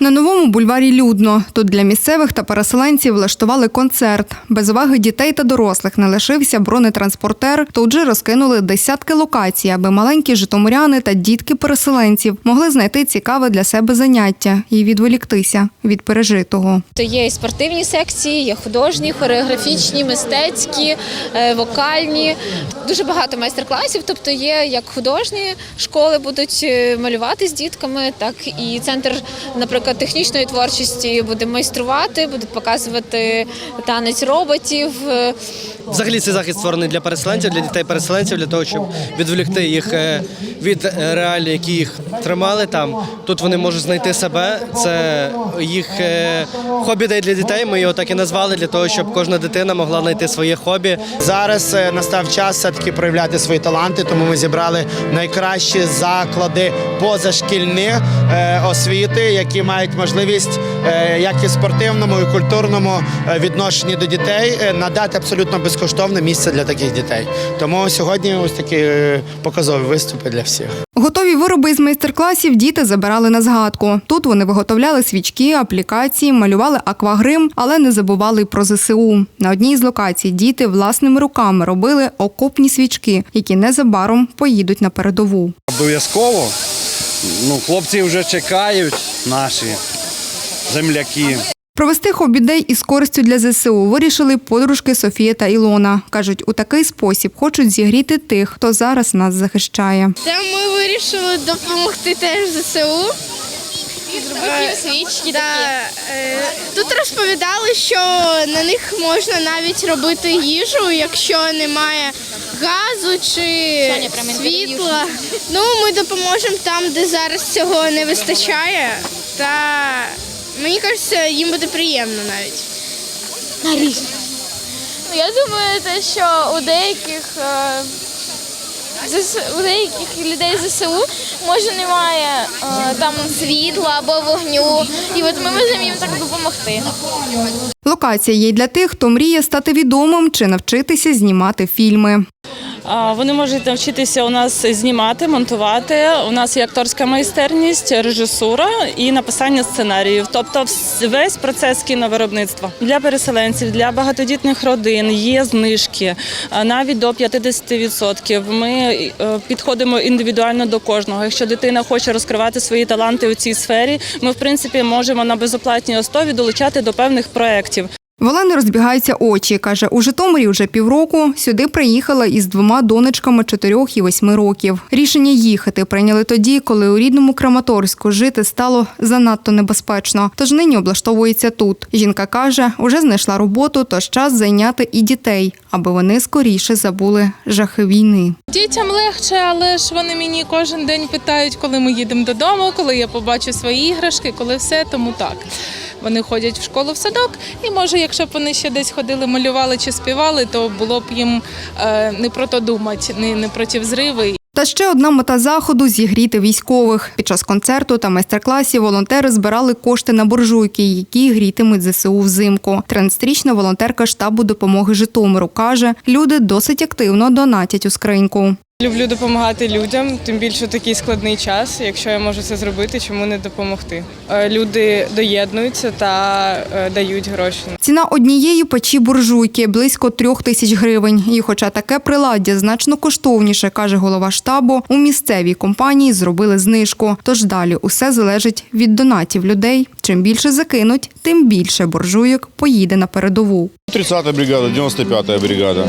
На новому бульварі людно. Тут для місцевих та переселенців влаштували концерт. Без уваги дітей та дорослих не лишився бронетранспортер. Тут же розкинули десятки локацій, аби маленькі житомиряни та дітки переселенців могли знайти цікаве для себе заняття і відволіктися від пережитого. То є і спортивні секції, є художні, хореографічні, мистецькі, е, вокальні. Дуже багато майстер-класів. Тобто є як художні школи будуть е, малювати з дітками, так і центр, наприклад, технічної творчості буде майструвати, будуть показувати танець роботів. Взагалі цей захід створений для переселенців, для дітей переселенців, для того, щоб відволікти їх е, від е, реалій, які їх тримали там. Тут вони можуть знайти себе. Це їх е, хобі день для дітей. Ми його так і назвали для того, щоб кожна дитина могла знайти своє хобі. Зараз настав час все-таки проявляти свої таланти, тому ми зібрали найкращі заклади позашкільні освіти, які мають можливість як і спортивному, і культурному відношенні до дітей надати абсолютно безкоштовне місце для таких дітей. Тому сьогодні ось такі е, показові виступи для всіх. Готові вироби із майстер-класів діти забирали на згадку. Тут вони виготовляли свічки, аплікації, малювали аквагрим, але не забували й про ЗСУ. На одній з локацій діти власними руками робили окопні свічки, які незабаром поїдуть на передову. Обов'язково. Ну, хлопці вже чекають, наші земляки. Провести хобі-дей із користю для ЗСУ вирішили подружки Софія та Ілона. Кажуть, у такий спосіб хочуть зігріти тих, хто зараз нас захищає. Та ми вирішили допомогти теж ЗСУ. Зробити свічки Да, е, тут розповідали, що на них можна навіть робити їжу, якщо немає газу чи світла. Ну, ми допоможемо там, де зараз цього не вистачає. Та мені кажеться, їм буде приємно навіть. Ну, Я думаю, те, що у деяких е, у деяких людей ЗСУ може немає е, там світла або вогню, і от ми можемо їм так допомогти. Локація є й для тих, хто мріє стати відомим чи навчитися знімати фільми. Вони можуть навчитися у нас знімати, монтувати. У нас є акторська майстерність, режисура і написання сценаріїв. Тобто весь процес кіновиробництва для переселенців, для багатодітних родин є знижки навіть до 50%. Ми е, підходимо індивідуально до кожного. Якщо дитина хоче розкривати свої таланти у цій сфері, ми в принципі можемо на безоплатній основі долучати до певних проєктів. В Олени розбігаються очі. Каже, у Житомирі вже півроку. Сюди приїхала із двома донечками 4 і 8 років. Рішення їхати прийняли тоді, коли у рідному Краматорську жити стало занадто небезпечно. Тож нині облаштовується тут. Жінка каже, уже знайшла роботу, тож час зайняти і дітей, аби вони скоріше забули жахи війни. Дітям легше, але ж вони мені кожен день питають, коли ми їдемо додому, коли я побачу свої іграшки, коли все, тому так. Вони ходять в школу в садок, і може, якщо б вони ще десь ходили, малювали чи співали, то було б їм е, не про то думати, не, про ті взриви. Та ще одна мета заходу зігріти військових. Під час концерту та майстер-класів волонтери збирали кошти на буржуйки, які грітимуть ЗСУ взимку. 13-річна волонтерка штабу допомоги Житомиру каже, люди досить активно донатять у скриньку. Люблю допомагати людям, тим більше такий складний час. Якщо я можу це зробити, чому не допомогти? Е, Люди доєднуються та е, дають гроші. Ціна однієї печі буржуйки близько трьох тисяч гривень. І хоча таке приладдя значно коштовніше, каже голова штабу, у місцевій компанії зробили знижку. Тож далі усе залежить від донатів людей. Чим більше закинуть, тим більше буржуйок поїде на передову. 30-та бригада, 95-та бригада.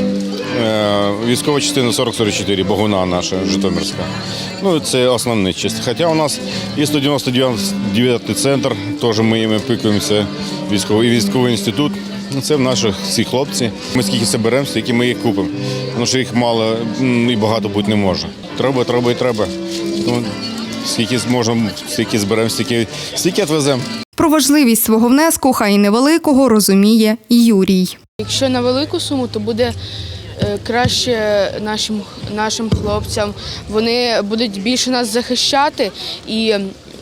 Е, Військова частина 4044, Богуна наша, Житомирська. Ну, це основні частини. Хоча у нас є 199-й центр, теж ми їм опікуємося, військовий, військовий інститут. Ну, Це наші всі хлопці. Ми скільки зберемо, стільки ми їх купимо. Тому що їх мало і багато бути не може. Треба, треба і треба. Тому скільки зможемо, стільки зберемо, стільки, стільки відвеземо. Про важливість свого внеску, хай і невеликого, розуміє і Юрій. Якщо на велику суму, то буде краще нашим, нашим хлопцям. Вони будуть більше нас захищати і,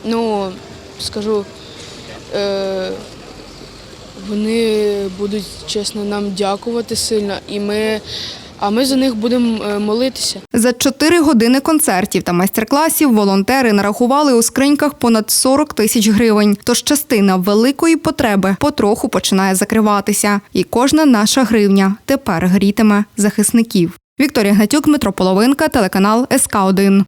ну, скажу, е, вони будуть чесно нам дякувати сильно. І ми, а ми за них будемо е, молитися. За чотири години концертів та майстер-класів волонтери нарахували у скриньках понад 40 тисяч гривень. Тож частина великої потреби потроху починає закриватися, і кожна наша гривня тепер грітиме захисників. Вікторія Гнатюк, Дмитро Половинка, телеканал СК 1